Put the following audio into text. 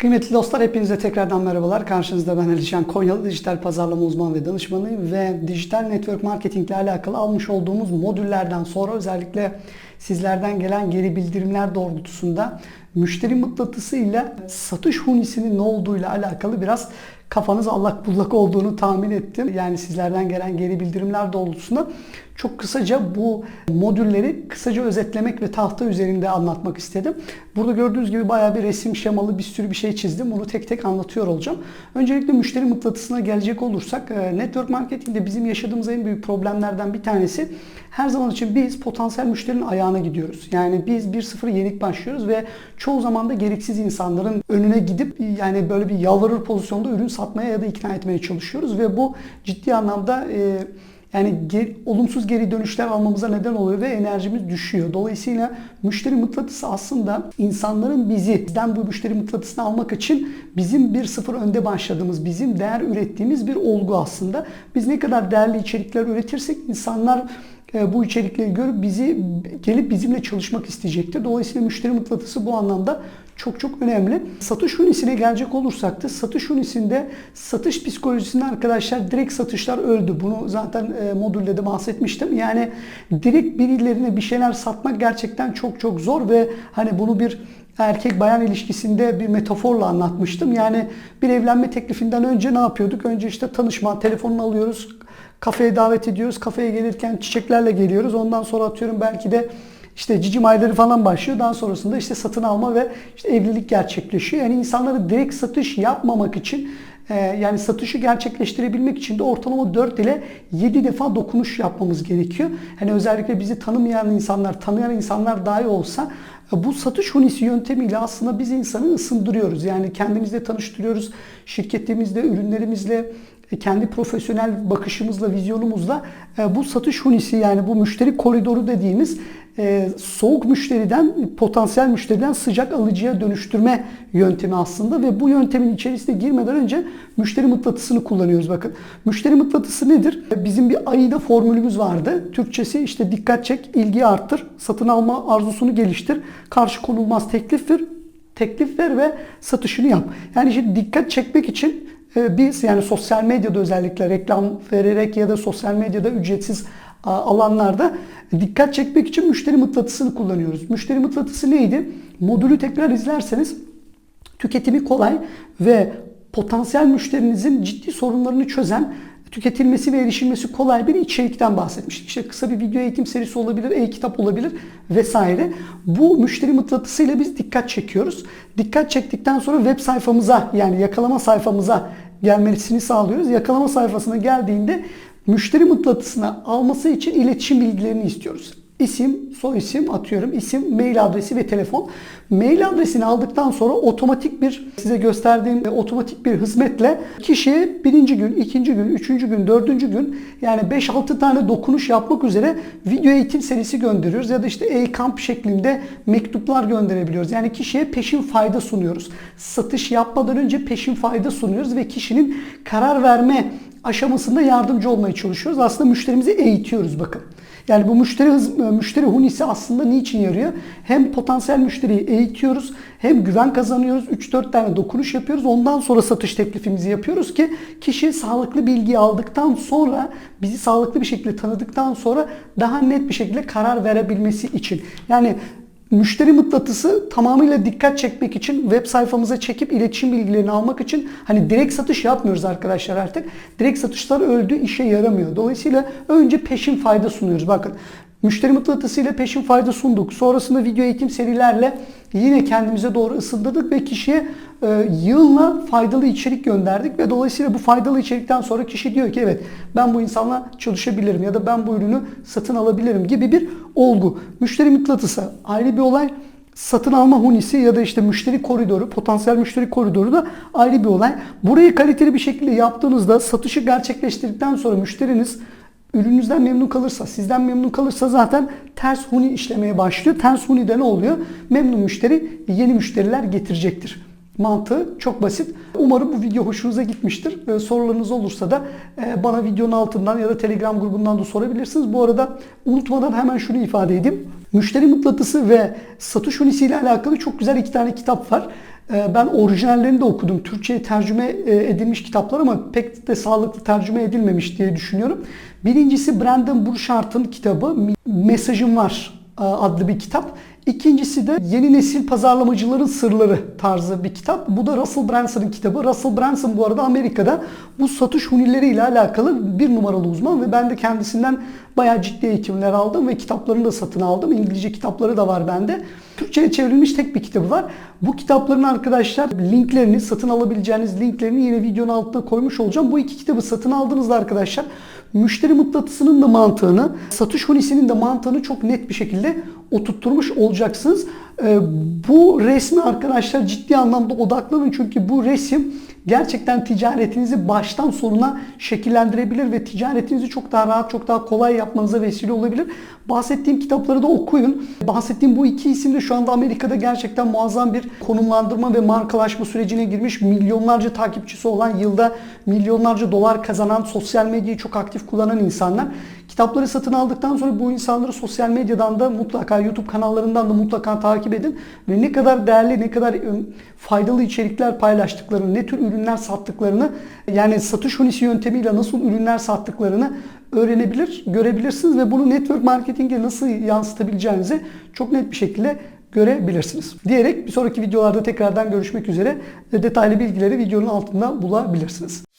Kıymetli dostlar hepinize tekrardan merhabalar. Karşınızda ben Alişan Konyalı dijital pazarlama uzmanı ve danışmanıyım ve dijital network marketing ile alakalı almış olduğumuz modüllerden sonra özellikle sizlerden gelen geri bildirimler doğrultusunda müşteri mıknatısı ile satış hunisinin ne olduğuyla alakalı biraz kafanız allak bullak olduğunu tahmin ettim. Yani sizlerden gelen geri bildirimler doğrultusunda çok kısaca bu modülleri kısaca özetlemek ve tahta üzerinde anlatmak istedim. Burada gördüğünüz gibi bayağı bir resim şemalı bir sürü bir şey çizdim. Bunu tek tek anlatıyor olacağım. Öncelikle müşteri mıknatısına gelecek olursak e, network marketingde bizim yaşadığımız en büyük problemlerden bir tanesi her zaman için biz potansiyel müşterinin ayağına gidiyoruz. Yani biz 1-0 yenik başlıyoruz ve çoğu zaman da gereksiz insanların önüne gidip yani böyle bir yalvarır pozisyonda ürün satmaya ya da ikna etmeye çalışıyoruz ve bu ciddi anlamda e, yani geri, olumsuz geri dönüşler almamıza neden oluyor ve enerjimiz düşüyor. Dolayısıyla müşteri mıknatısı aslında insanların bizi, bizden bu müşteri mıknatısını almak için bizim bir sıfır önde başladığımız, bizim değer ürettiğimiz bir olgu aslında. Biz ne kadar değerli içerikler üretirsek insanlar bu içerikleri görüp bizi gelip bizimle çalışmak isteyecektir. Dolayısıyla müşteri mıknatısı bu anlamda çok çok önemli. Satış hunisine gelecek olursak da satış hunisinde satış psikolojisinde arkadaşlar direkt satışlar öldü. Bunu zaten e, modülde de bahsetmiştim. Yani direkt birilerine bir şeyler satmak gerçekten çok çok zor ve hani bunu bir erkek bayan ilişkisinde bir metaforla anlatmıştım. Yani bir evlenme teklifinden önce ne yapıyorduk? Önce işte tanışma, telefonunu alıyoruz, kafeye davet ediyoruz. Kafeye gelirken çiçeklerle geliyoruz. Ondan sonra atıyorum belki de işte cicim ayları falan başlıyor. Daha sonrasında işte satın alma ve işte evlilik gerçekleşiyor. Yani insanları direkt satış yapmamak için e, yani satışı gerçekleştirebilmek için de ortalama 4 ile 7 defa dokunuş yapmamız gerekiyor. Hani özellikle bizi tanımayan insanlar, tanıyan insanlar dahi olsa bu satış hunisi yöntemiyle aslında biz insanı ısındırıyoruz. Yani kendimizle tanıştırıyoruz. Şirketimizle, ürünlerimizle, e, kendi profesyonel bakışımızla, vizyonumuzla bu satış hunisi yani bu müşteri koridoru dediğimiz e, soğuk müşteriden, potansiyel müşteriden sıcak alıcıya dönüştürme yöntemi aslında ve bu yöntemin içerisine girmeden önce müşteri mıknatısını kullanıyoruz bakın. Müşteri mıknatısı nedir? Bizim bir AIDA formülümüz vardı. Türkçesi işte dikkat çek, ilgi arttır, satın alma arzusunu geliştir, karşı konulmaz teklif ver, teklif ver ve satışını yap. Yani işte dikkat çekmek için e, biz yani sosyal medyada özellikle reklam vererek ya da sosyal medyada ücretsiz alanlarda dikkat çekmek için müşteri mıknatısını kullanıyoruz. Müşteri mıknatısı neydi? Modülü tekrar izlerseniz tüketimi kolay ve potansiyel müşterinizin ciddi sorunlarını çözen tüketilmesi ve erişilmesi kolay bir içerikten bahsetmiştik. İşte kısa bir video eğitim serisi olabilir, e-kitap olabilir vesaire. Bu müşteri mıknatısıyla biz dikkat çekiyoruz. Dikkat çektikten sonra web sayfamıza yani yakalama sayfamıza gelmesini sağlıyoruz. Yakalama sayfasına geldiğinde müşteri mıknatısına alması için iletişim bilgilerini istiyoruz. İsim, soy isim atıyorum, isim, mail adresi ve telefon. Mail adresini aldıktan sonra otomatik bir size gösterdiğim otomatik bir hizmetle kişiye birinci gün, ikinci gün, üçüncü gün, dördüncü gün yani 5-6 tane dokunuş yapmak üzere video eğitim serisi gönderiyoruz ya da işte e-kamp şeklinde mektuplar gönderebiliyoruz. Yani kişiye peşin fayda sunuyoruz. Satış yapmadan önce peşin fayda sunuyoruz ve kişinin karar verme aşamasında yardımcı olmaya çalışıyoruz. Aslında müşterimizi eğitiyoruz bakın. Yani bu müşteri müşteri hunisi aslında niçin yarıyor? Hem potansiyel müşteriyi eğitiyoruz, hem güven kazanıyoruz. 3-4 tane dokunuş yapıyoruz. Ondan sonra satış teklifimizi yapıyoruz ki kişi sağlıklı bilgi aldıktan sonra bizi sağlıklı bir şekilde tanıdıktan sonra daha net bir şekilde karar verebilmesi için. Yani Müşteri mıknatısı tamamıyla dikkat çekmek için web sayfamıza çekip iletişim bilgilerini almak için hani direkt satış yapmıyoruz arkadaşlar artık. Direkt satışlar öldü, işe yaramıyor. Dolayısıyla önce peşin fayda sunuyoruz. Bakın Müşteri mıknatısıyla peşin fayda sunduk. Sonrasında video eğitim serilerle yine kendimize doğru ısındırdık ve kişiye e, yığınla faydalı içerik gönderdik ve dolayısıyla bu faydalı içerikten sonra kişi diyor ki evet ben bu insanla çalışabilirim ya da ben bu ürünü satın alabilirim gibi bir olgu. Müşteri mıknatısı ayrı bir olay. Satın alma hunisi ya da işte müşteri koridoru, potansiyel müşteri koridoru da ayrı bir olay. Burayı kaliteli bir şekilde yaptığınızda satışı gerçekleştirdikten sonra müşteriniz ürününüzden memnun kalırsa, sizden memnun kalırsa zaten ters huni işlemeye başlıyor. Ters huni de ne oluyor? Memnun müşteri yeni müşteriler getirecektir. Mantığı çok basit. Umarım bu video hoşunuza gitmiştir. Ee, sorularınız olursa da e, bana videonun altından ya da Telegram grubundan da sorabilirsiniz. Bu arada unutmadan hemen şunu ifade edeyim. Müşteri mıknatısı ve satış hunisi ile alakalı çok güzel iki tane kitap var. Ee, Ben orijinallerini de okudum. Türkçe'ye tercüme e, edilmiş kitaplar ama pek de sağlıklı tercüme edilmemiş diye düşünüyorum. Birincisi Brandon Burchardt'ın kitabı Mesajım Var e, adlı bir kitap. İkincisi de Yeni Nesil Pazarlamacıların Sırları tarzı bir kitap. Bu da Russell Branson'ın kitabı. Russell Branson bu arada Amerika'da bu satış hunileriyle alakalı bir numaralı uzman ve ben de kendisinden bayağı ciddi eğitimler aldım ve kitaplarını da satın aldım. İngilizce kitapları da var bende. Türkçe'ye çevrilmiş tek bir kitabı var. Bu kitapların arkadaşlar linklerini, satın alabileceğiniz linklerini yine videonun altına koymuş olacağım. Bu iki kitabı satın aldığınızda arkadaşlar müşteri mıknatısının da mantığını, satış hunisinin de mantığını çok net bir şekilde oturtturmuş olacaksınız. Ee, Bu resmi arkadaşlar ciddi anlamda odaklanın çünkü bu resim gerçekten ticaretinizi baştan sonuna şekillendirebilir ve ticaretinizi çok daha rahat, çok daha kolay yapmanıza vesile olabilir. Bahsettiğim kitapları da okuyun. Bahsettiğim bu iki isim de şu anda Amerika'da gerçekten muazzam bir konumlandırma ve markalaşma sürecine girmiş. Milyonlarca takipçisi olan, yılda milyonlarca dolar kazanan, sosyal medyayı çok aktif kullanan insanlar. Kitapları satın aldıktan sonra bu insanları sosyal medyadan da mutlaka YouTube kanallarından da mutlaka takip edin ve ne kadar değerli, ne kadar ım, faydalı içerikler paylaştıklarını, ne tür ürünler sattıklarını, yani satış hunisi yöntemiyle nasıl ürünler sattıklarını öğrenebilir, görebilirsiniz ve bunu network marketinge nasıl yansıtabileceğinizi çok net bir şekilde görebilirsiniz. Diyerek bir sonraki videolarda tekrardan görüşmek üzere. Detaylı bilgileri videonun altında bulabilirsiniz.